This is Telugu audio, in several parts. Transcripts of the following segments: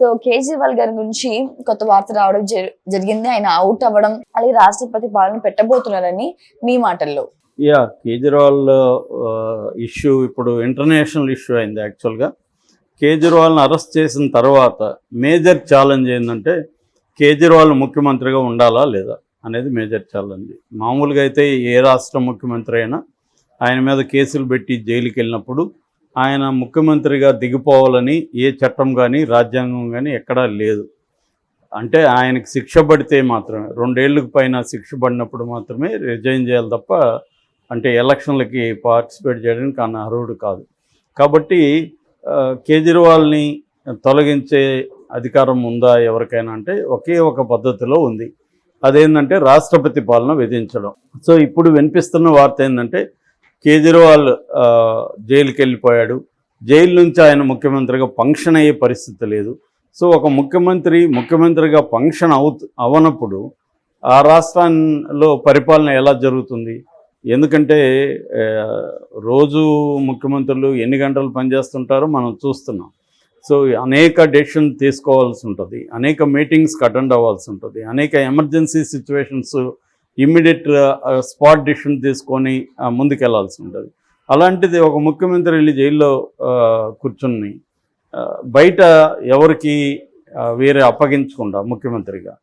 సో కేజ్రీవాల్ గారి గురించి కొత్త వార్త రావడం జరిగింది. ఆయన అవుట్ అవ్వడం అలాగే రాష్ట్రపతి పాలన పెట్టబోతున్నారని మీ మాటల్లో. యా కేజ్రీవాల్ ఇష్యూ ఇప్పుడు ఇంటర్నేషనల్ ఇష్యూ అయింది యాక్చువల్గా కేజ్రీవాల్ని అరెస్ట్ చేసిన తర్వాత మేజర్ ఛాలెంజ్ ఏంటంటే కేజ్రీవాల్ ముఖ్యమంత్రిగా ఉండాలా లేదా అనేది మేజర్ ఛాలెంజ్ మామూలుగా అయితే ఏ రాష్ట్ర ముఖ్యమంత్రి అయినా ఆయన మీద కేసులు పెట్టి జైలుకి వెళ్ళినప్పుడు ఆయన ముఖ్యమంత్రిగా దిగిపోవాలని ఏ చట్టం కానీ రాజ్యాంగం కానీ ఎక్కడా లేదు. అంటే ఆయనకి శిక్ష పడితే మాత్రమే రెండేళ్ళకు పైన శిక్ష పడినప్పుడు మాత్రమే రిజైన్ చేయాలి తప్ప అంటే ఎలక్షన్లకి పార్టిసిపేట్ చేయడానికి ఆయన అర్హుడు కాదు. కాబట్టి కేజ్రీవాల్ని తొలగించే అధికారం ఉందా ఎవరికైనా అంటే ఒకే ఒక పద్ధతిలో ఉంది. అదేంటంటే రాష్ట్రపతి పాలన విధించడం. సో ఇప్పుడు వినిపిస్తున్న వార్త ఏంటంటే కేజ్రీవాల్ జైలుకి వెళ్ళిపోయాడు జైలు నుంచి ఆయన ముఖ్యమంత్రిగా ఫంక్షన్ అయ్యే పరిస్థితి లేదు. సో ఒక ముఖ్యమంత్రి ముఖ్యమంత్రిగా ఫంక్షన్ అవు అవనప్పుడు ఆ రాష్ట్రాల్లో పరిపాలన ఎలా జరుగుతుంది? ఎందుకంటే రోజు ముఖ్యమంత్రులు ఎన్ని గంటలు పనిచేస్తుంటారో మనం చూస్తున్నాం. సో అనేక డెసిషన్ తీసుకోవాల్సి ఉంటుంది. అనేక మీటింగ్స్కి అటెండ్ అవ్వాల్సి ఉంటుంది. అనేక emergency situations immediate spot decision తీసుకొని ముందుకెళ్ళాల్సి ఉంటుంది. అలాంటిది ఒక ముఖ్యమంత్రి వెళ్ళి జైల్లో కూర్చుని బయట ఎవరికి వేరే అప్పగించకుండా ముఖ్యమంత్రిగా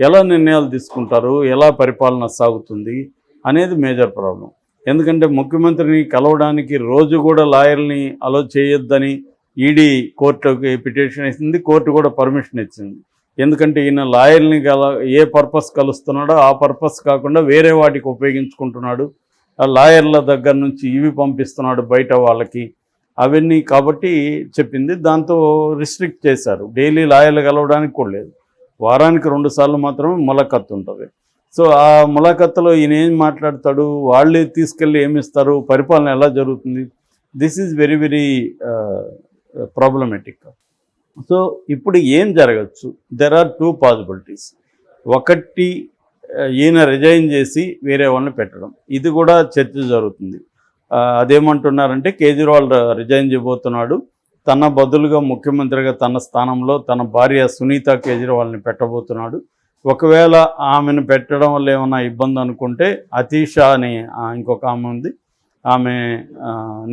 ఎలా నిర్ణయాలు తీసుకుంటారు ఎలా పరిపాలన సాగుతుంది అనేది మేజర్ ప్రాబ్లం. ఎందుకంటే ముఖ్యమంత్రిని కలవడానికి రోజు కూడా లాయర్ని అలో చేయొద్దని ఈడీ కోర్టుకి పిటిషన్ ఇచ్చింది కోర్టు కూడా పర్మిషన్ ఇచ్చింది. ఎందుకంటే ఈయన లాయర్ని కల ఏ పర్పస్ కలుస్తున్నాడో ఆ పర్పస్ కాకుండా వేరే వాటికి ఉపయోగించుకుంటున్నాడు. ఆ లాయర్ల దగ్గర నుంచి ఇవి పంపిస్తున్నాడు బయట వాళ్ళకి. అవన్నీ కాబట్టి చెప్పింది. దాంతో రిస్ట్రిక్ట్ చేశారు. డైలీ లాయర్లు కలవడానికి కూడా లేదు. వారానికి రెండు సార్లు మాత్రమే ములకత్తు ఉంటుంది. సో ఆ ములాఖత్తులో ఈయన ఏం మాట్లాడతాడు? వాళ్ళే తీసుకెళ్ళి ఏమిస్తారు? పరిపాలన ఎలా జరుగుతుంది? This is very very problematic so ఇప్పుడు ఏం జరగచ్చు? దెర్ ఆర్ టూ పాసిబిలిటీస్ ఒకటి ఈయన రిజైన్ చేసి వేరే వాళ్ళని పెట్టడం. ఇది కూడా చర్చ జరుగుతుంది. అదేమంటున్నారంటే కేజ్రీవాల్ రిజైన్ చేయబోతున్నాడు. తన బదులుగా ముఖ్యమంత్రిగా తన స్థానంలో తన భార్య సునీత కేజ్రీవాల్ని పెట్టబోతున్నాడు. ఒకవేళ ఆమెను పెట్టడం వల్ల ఏమైనా ఇబ్బంది అనుకుంటే అతీష అని ఇంకొక ఆమె ఉంది. ఆమె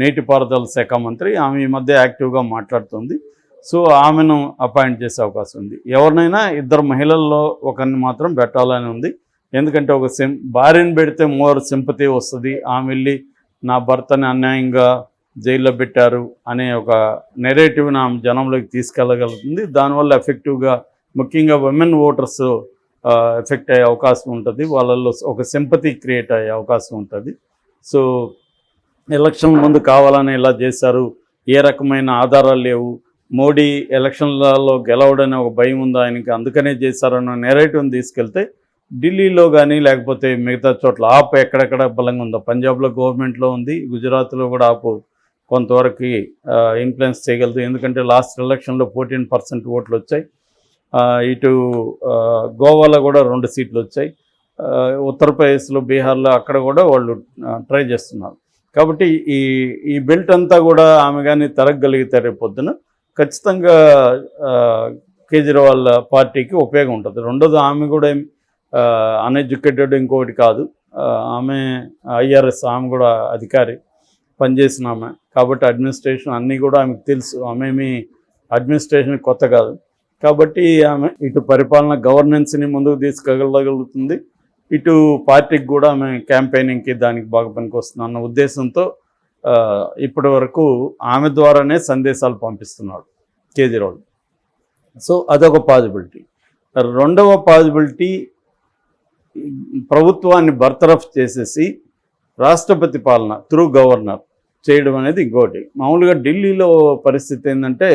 నీటిపారుదల శాఖ మంత్రి. ఆమె ఈ మధ్య యాక్టివ్గా మాట్లాడుతుంది. సో ఆమెను అపాయింట్ చేసే అవకాశం ఉంది. ఎవరినైనా ఇద్దరు మహిళల్లో ఒకరిని మాత్రం పెట్టాలని ఉంది. ఎందుకంటే ఒక సిం భార్యను పెడితే మోర్ సింపతి వస్తుంది. ఆమె వెళ్ళి నా భర్తని అన్యాయంగా జైల్లో పెట్టారు అనే ఒక నెరేటివ్ని ఆమె జనంలోకి తీసుకెళ్ళగలుగుతుంది. దానివల్ల ఎఫెక్టివ్గా ముఖ్యంగా ఉమెన్ ఓటర్స్ ఎఫెక్ట్ అయ్యే అవకాశం ఉంటుంది. వాళ్ళల్లో ఒక సింపతి క్రియేట్ అయ్యే అవకాశం ఉంటుంది. సో ఎలక్షన్ ముందు కావాలని ఇలా చేశారు. ఏ రకమైన ఆధారాలు లేవు. మోడీ ఎలక్షన్లలో గెలవడనే ఒక భయం ఉంది ఆయనకి. అందుకనే చేశారన్న నెరేటివ్ని తీసుకెళ్తే ఢిల్లీలో కానీ లేకపోతే మిగతా చోట్ల ఆప్ ఎక్కడెక్కడ బలంగా ఉందో పంజాబ్లో గవర్నమెంట్లో ఉంది గుజరాత్లో కూడా ఆపు కొంతవరకు ఇన్ఫ్లుయెన్స్ చేయగలదు. ఎందుకంటే లాస్ట్ ఎలక్షన్లో ఫోర్టీన్ పర్సెంట్ ఓట్లు వచ్చాయి. ఇటు గోవాలో కూడా రెండు సీట్లు వచ్చాయి. ఉత్తరప్రదేశ్లో బీహార్లో అక్కడ కూడా వాళ్ళు ట్రై చేస్తున్నారు. కాబట్టి ఈ ఈ బెల్ట్ అంతా కూడా ఆమె కానీ తరగగలిగితే రేపు పొద్దున ఖచ్చితంగా కేజ్రీవాల్ పార్టీకి ఉపయోగం ఉంటుంది. రెండోది ఆమె కూడా అన్ఎడ్యుకేటెడ్ ఇంకొకటి కాదు. ఆమె ఐఆర్ఎస్ ఆమె కూడా అధికారి పనిచేసిన ఆమె. కాబట్టి అడ్మినిస్ట్రేషన్ అన్నీ కూడా ఆమెకు తెలుసు. ఆమెమి అడ్మినిస్ట్రేషన్ కొత్త కాదు. కాబట్టి ఆమె ఇటు పరిపాలన గవర్నెన్స్ని ముందుకు తీసుకెళ్ళగలుగుతుంది. ఇటు పార్టీకి కూడా ఆమె క్యాంపెయినింగ్కి దానికి బాగా పనికొస్తుంది అన్న ఉద్దేశంతో ఇప్పటి వరకు ఆమె ద్వారానే సందేశాలు పంపిస్తున్నాడు కేజ్రీవాల్. సో అదొక పాజిబిలిటీ. రెండవ పాజిబిలిటీ ప్రభుత్వాన్ని బర్తరఫ్ చేసేసి రాష్ట్రపతి పాలన త్రూ గవర్నర్ చేయడం అనేది ఇంకోటి. మామూలుగా ఢిల్లీలో పరిస్థితి ఏంటంటే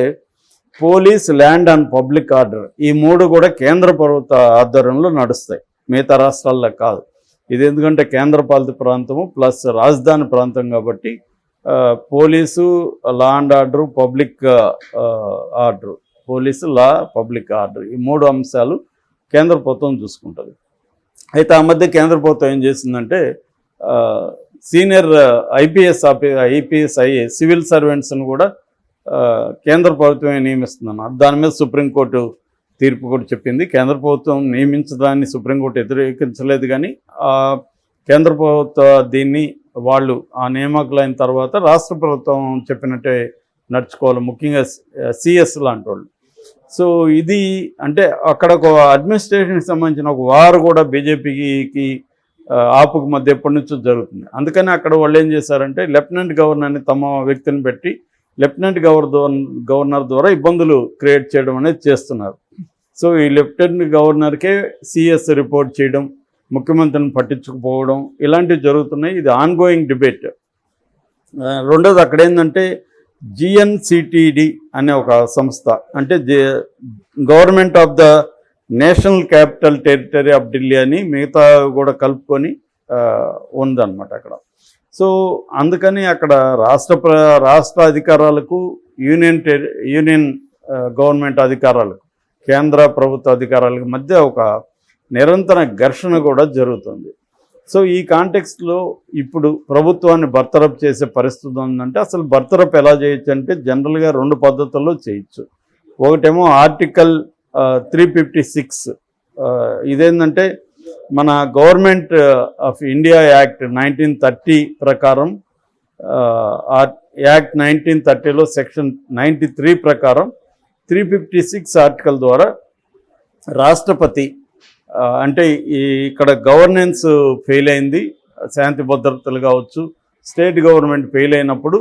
police land and public order ఈ మూడు కూడా కేంద్ర ప్రభుత్వ ఆధ్వర్యంలో నడుస్తాయి. మిగతా రాష్ట్రాల్లో కాదు. ఇది ఎందుకంటే కేంద్ర పాలిత ప్రాంతము ప్లస్ రాజధాని ప్రాంతం కాబట్టి police law and order public order. Police law public order. ఈ మూడు అంశాలు కేంద్ర ప్రభుత్వం చూసుకుంటుంది. అయితే ఆ మధ్య కేంద్ర ప్రభుత్వం ఏం చేసిందంటే సీనియర్ ఐపీఎస్ ఆఫీ ఐపీఎస్ ఐఏ సివిల్ సర్వెంట్స్ను కూడా కేంద్ర ప్రభుత్వమే నియమిస్తుందన్నారు. దాని మీద సుప్రీంకోర్టు తీర్పు కూడా చెప్పింది. కేంద్ర ప్రభుత్వం నియమించడాన్ని సుప్రీంకోర్టు వ్యతిరేకించలేదు కానీ కేంద్ర ప్రభుత్వ దీన్ని వాళ్ళు ఆ నియామకులు అయిన తర్వాత రాష్ట్ర ప్రభుత్వం చెప్పినట్టే నడుచుకోవాలి. ముఖ్యంగా సిఎస్ లాంటి వాళ్ళు. సో ఇది అంటే అక్కడ ఒక అడ్మినిస్ట్రేషన్కి సంబంధించిన ఒక వారు కూడా బీజేపీకి ఆపుకు మధ్య ఎప్పటి నుంచో జరుగుతుంది. అందుకని అక్కడ వాళ్ళు ఏం చేశారంటే లెఫ్టినెంట్ గవర్నర్ని తమ వ్యక్తిని పెట్టి లెఫ్టినెంట్ గవర్నర్ గవర్నర్ ద్వారా ఇబ్బందులు క్రియేట్ చేయడం అనేది చేస్తున్నారు. సో ఈ లెఫ్టినెంట్ గవర్నర్కే సిఎస్ రిపోర్ట్ చేయడం ముఖ్యమంత్రిని పట్టించుకుపోవడం ఇలాంటివి జరుగుతున్నాయి. ఇది ఆన్గోయింగ్ డిబేట్ రెండోది అక్కడ ఏంటంటే జిఎన్సిటిడి అనే ఒక సంస్థ అంటే government of the national capital territory of Delhi అని మిగతా కూడా కలుపుకొని ఉందన్నమాట అక్కడ. సో అందుకని అక్కడ రాష్ట్ర ప్ర రాష్ట్ర అధికారాలకు యూనియన్ టెరి యూనియన్ గవర్నమెంట్ అధికారాలకు కేంద్ర ప్రభుత్వ అధికారాలకు మధ్య ఒక నిరంతర ఘర్షణ కూడా జరుగుతుంది. సో ఈ కాంటెక్స్ట్లో ఇప్పుడు ప్రభుత్వాన్ని బర్తరఫ్ చేసే పరిస్థితి ఉందంటే అసలు బర్తరఫ్ ఎలా చేయొచ్చు అంటే జనరల్గా రెండు పద్ధతుల్లో చేయొచ్చు. ఒకటేమో ఆర్టికల్ త్రీ ఫిఫ్టీ సిక్స్ ఇదేంటంటే మన government of India act nineteen thirty ప్రకారం యాక్ట్ నైన్టీన్ థర్టీలో సెక్షన్ నైంటీ త్రీ ప్రకారం త్రీ ఫిఫ్టీ సిక్స్ ఆర్టికల్ ద్వారా రాష్ట్రపతి అంటే ఈ ఇక్కడ గవర్నెన్స్ ఫెయిల్ అయింది. శాంతి భద్రతలు కావచ్చు స్టేట్ గవర్నమెంట్ ఫెయిల్ అయినప్పుడు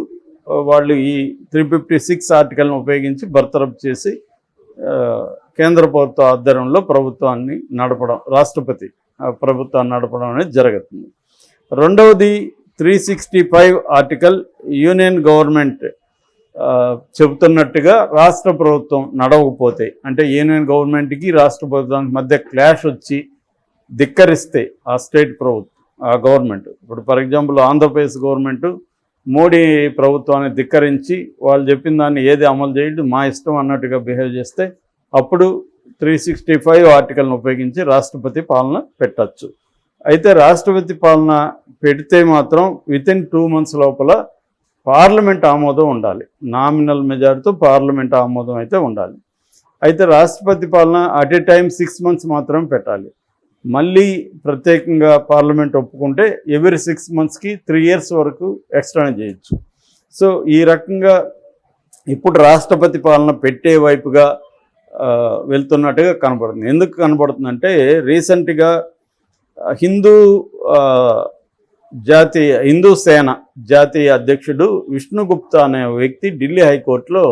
వాళ్ళు ఈ త్రీ ఫిఫ్టీ సిక్స్ ఆర్టికల్ను ఉపయోగించి బర్తరఫ్ చేసి కేంద్ర ప్రభుత్వ ఆధ్వర్యంలో ప్రభుత్వాన్ని నడపడం రాష్ట్రపతి ప్రభుత్వాన్ని నడపడం అనేది జరుగుతుంది. రెండవది three sixty five article union government చెబుతున్నట్టుగా రాష్ట్ర ప్రభుత్వం నడవకపోతే అంటే యూనియన్ గవర్నమెంట్కి రాష్ట్ర ప్రభుత్వానికి మధ్య క్లాష్ వచ్చి ధిక్కరిస్తే ఆ స్టేట్ ప్రభుత్వం ఆ గవర్నమెంట్. ఇప్పుడు for example Andhra Pradesh government Modi ప్రభుత్వాన్ని ధిక్కరించి వాళ్ళు చెప్పిన దాన్ని ఏది అమలు చేయడం మా ఇష్టం అన్నట్టుగా బిహేవ్ చేస్తే అప్పుడు త్రీ సిక్స్టీ ఫైవ్ ఆర్టికల్ని ఉపయోగించి రాష్ట్రపతి పాలన పెట్టచ్చు. అయితే రాష్ట్రపతి పాలన పెడితే మాత్రం విత్ ఇన్ టూ మంత్స్ లోపల పార్లమెంట్ ఆమోదం ఉండాలి. నామినల్ మెజార్టీతో పార్లమెంట్ ఆమోదం అయితే ఉండాలి. అయితే రాష్ట్రపతి పాలన at a time six months మాత్రం పెట్టాలి. మళ్ళీ ప్రత్యేకంగా పార్లమెంట్ ఒప్పుకుంటే ఎవ్రీ సిక్స్ మంత్స్కి త్రీ ఇయర్స్ వరకు ఎక్స్టెండ్ చేయొచ్చు. సో ఈ రకంగా ఇప్పుడు రాష్ట్రపతి పాలన పెట్టే వైపుగా వెళ్తున్నట్టుగా కనబడుతుంది. ఎందుకు కనబడుతుందంటే రీసెంట్గా హిందూ జాతీయ హిందూ సేన జాతీయ అధ్యక్షుడు విష్ణుగుప్తా అనే వ్యక్తి ఢిల్లీ హైకోర్టులో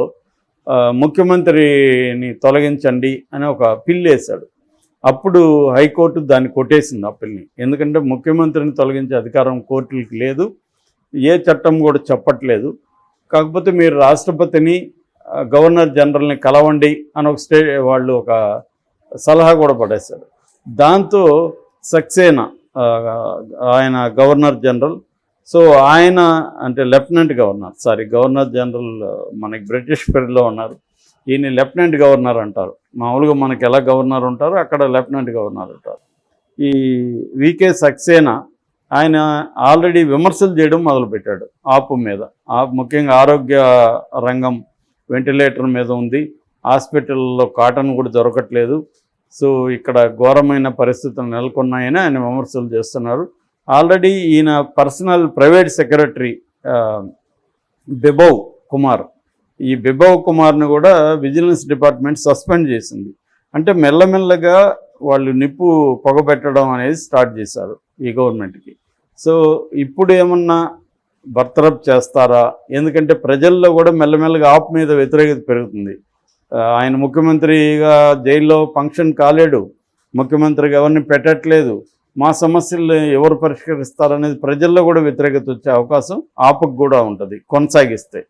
ముఖ్యమంత్రిని తొలగించండి అని ఒక పిల్లు వేశాడు. అప్పుడు హైకోర్టు దాన్ని కొట్టేసింది ఆ పిల్ని. ఎందుకంటే ముఖ్యమంత్రిని తొలగించే అధికారం కోర్టులకి లేదు ఏ చట్టం కూడా చెప్పట్లేదు. కాకపోతే మీరు రాష్ట్రపతిని గవర్నర్ జనరల్ని కలవండి అని ఒక స్టే వాళ్ళు ఒక సలహా కూడా పడేశారు. దాంతో సక్సేనా ఆయన గవర్నర్ జనరల్. సో ఆయన అంటే lieutenant governor. Sorry governor general మనకి బ్రిటిష్ పీరియడ్లో ఉన్నారు. ఈయన లెఫ్టినెంట్ గవర్నర్ అంటారు. మామూలుగా మనకి ఎలా గవర్నర్ ఉంటారో అక్కడ లెఫ్టినెంట్ గవర్నర్ ఉంటారు. ఈ వికే సక్సేనా ఆయన ఆల్రెడీ విమర్శలు చేయడం మొదలుపెట్టాడు ఆపు మీద. ఆ ముఖ్యంగా ఆరోగ్య రంగం వెంటిలేటర్ మీద ఉంది. హాస్పిటల్లో కాటన్ కూడా దొరకట్లేదు. సో ఇక్కడ ఘోరమైన పరిస్థితులు నెలకొన్నాయని ఆయన విమర్శలు చేస్తున్నారు. ఆల్రెడీ ఈయన personal private secretary Bibhav Kumar. ఈ బిబవ్ కుమార్ని కూడా విజిలెన్స్ డిపార్ట్మెంట్ సస్పెండ్ చేసింది. అంటే మెల్లమెల్లగా వాళ్ళు నిప్పు పొగబెట్టడం అనేది స్టార్ట్ చేశారు ఈ గవర్నమెంట్కి. సో ఇప్పుడు ఏమన్నా బర్తరఫ్ చేస్తారా? ఎందుకంటే ప్రజల్లో కూడా మెల్లమెల్లగా ఆప్ మీద వ్యతిరేకత పెరుగుతుంది. ఆయన ముఖ్యమంత్రిగా జైల్లో ఫంక్షన్ కాలేడు. ముఖ్యమంత్రిగా ఎవరిని పెట్టట్లేదు. మా సమస్యలు ఎవరు పరిష్కరిస్తారనేది ప్రజల్లో కూడా వ్యతిరేకత వచ్చే అవకాశం ఆపకు కూడా ఉంటుంది కొనసాగిస్తే.